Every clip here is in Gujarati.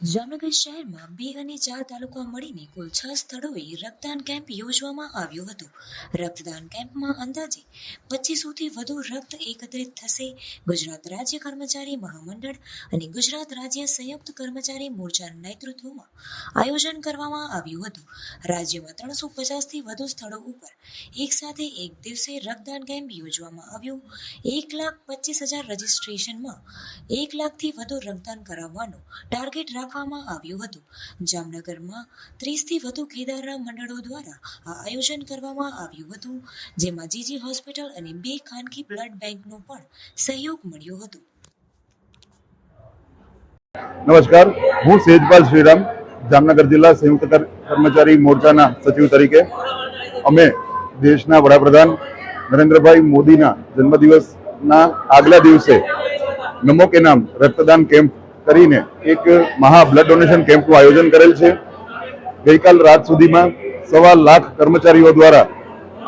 જામનગર શહેરમાં બે અને ચાર તાલુકા મળીને કુલ છ સ્થળોએ રક્તદાન કેમ્પ યોજવામાં આવ્યો હતો. રક્તદાન કેમ્પમાં અંદાજે પચીસોથી વધુ રક્ત એકત્રિત થશે. ગુજરાત રાજ્ય કર્મચારી મહામંડળ અને ગુજરાત રાજ્ય સંયુક્ત કર્મચારી મોરચાના નેતૃત્વમાં આયોજન કરવામાં આવ્યું હતું. રાજ્યમાં ત્રણસો પચાસથી વધુ સ્થળો ઉપર એક સાથે એક દિવસે રક્તદાન કેમ્પ યોજવામાં આવ્યો. એક લાખ પચીસ હજાર રજીસ્ટ્રેશનમાં એક લાખથી વધુ રક્તદાન કરાવવાનો ટાર્ગેટ રાખવામાં આવ્યું હતું. જામનગરમાં ત્રીસથી વધુ કેદારના મંડળો દ્વારા આ આયોજન કરવામાં આવ્યું હતું, જેમાં જીજી હોસ્પિટલ અને બે ખાનગી બ્લડ બેંકનો પણ સહયોગ મળ્યો હતો. નમસ્કાર, હું સેજપાલ શ્રીરામ, જામનગર જિલ્લા સંયુક્ત કર્મચારી મોરચાના સચિવ તરીકે. અમે દેશના વડાપ્રધાન નરેન્દ્રભાઈ મોદીના જન્મદિવસના આગલા દિવસે નમો કે નામ રક્તદાન કેમ્પ કરીને એક મહા બ્લડ ડોનેશન કેમ્પનું આયોજન કરેલ છે. ગઈકાલ રાત સુધીમાં સવા લાખ કર્મચારીઓ દ્વારા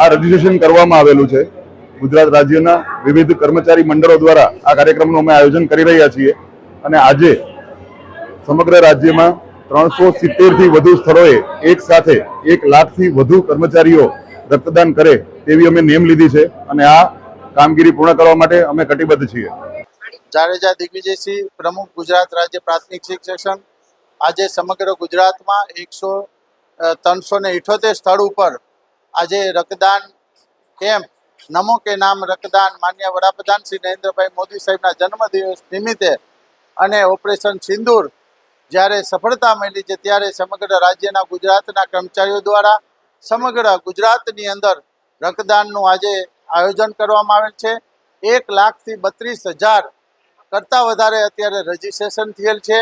આ રજીસ્ટ્રેશન કરવામાં આવેલું છે. ગુજરાત રાજ્યના વિવિધ કર્મચારી મંડળો દ્વારા આ કાર્યક્રમનું અમે આયોજન કરી રહ્યા છીએ અને આજે સમગ્ર રાજ્યમાં ત્રણસો સિત્તેરથી વધુ સ્થળોએ એક સાથે એક લાખથી વધુ કર્મચારીઓ રક્તદાન કરે તેવી અમે નેમ લીધી છે અને આ કામગીરી પૂર્ણ કરવા માટે અમે કટિબદ્ધ છીએ. જાડેજા દિગ્વિજયસિંહ પ્રમુખ ગુજરાત રાજ્ય પ્રાથમિક શિક્ષક સંઘ આજે સમગ્ર ગુજરાતમાં એકસો ત્રણસો ને ઇઠોતેર સ્થળ ઉપર આજે રક્તદાન કેમ્પ, નમો કે નામ રક્તદાન, માન્ય વડાપ્રધાન શ્રી નરેન્દ્રભાઈ મોદી સાહેબના જન્મદિવસ નિમિત્તે અને ઓપરેશન સિંદૂર જ્યારે સફળતા મળી છે ત્યારે સમગ્ર રાજ્યના ગુજરાતના કર્મચારીઓ દ્વારા સમગ્ર ગુજરાતની અંદર રક્તદાનનું આજે આયોજન કરવામાં આવેલ છે. એક લાખથી બત્રીસ હજાર કરતાં વધારે અત્યારે રજીસ્ટ્રેશન થયેલ છે.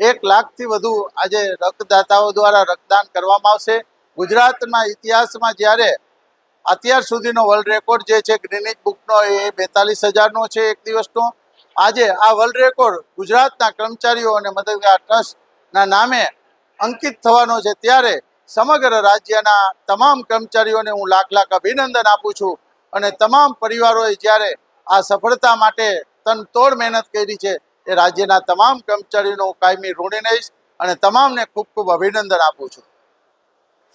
એક લાખથી વધુ આજે રક્તદાતાઓ દ્વારા રક્તદાન કરવામાં આવશે. ગુજરાતના ઇતિહાસમાં જ્યારે અત્યાર સુધીનો વર્લ્ડ રેકોર્ડ જે છે ગ્રીનિજ બુકનો એ બેતાલીસ હજારનો છે એક દિવસનો. આજે આ વર્લ્ડ રેકોર્ડ ગુજરાતના કર્મચારીઓ અને મદદગાર ટ્રસ્ટના નામે અંકિત થવાનો છે. ત્યારે સમગ્ર રાજ્યના તમામ કર્મચારીઓને હું લાખ લાખ અભિનંદન આપું છું અને તમામ પરિવારોએ જ્યારે આ સફળતા માટે તનતોડ મહેનત કરી છે. એ રાજ્યના તમામ કર્મચારીઓનો કાયમી ઋણી રહીશ અને તમામને ખૂબ ખૂબ અભિનંદન આપું છું.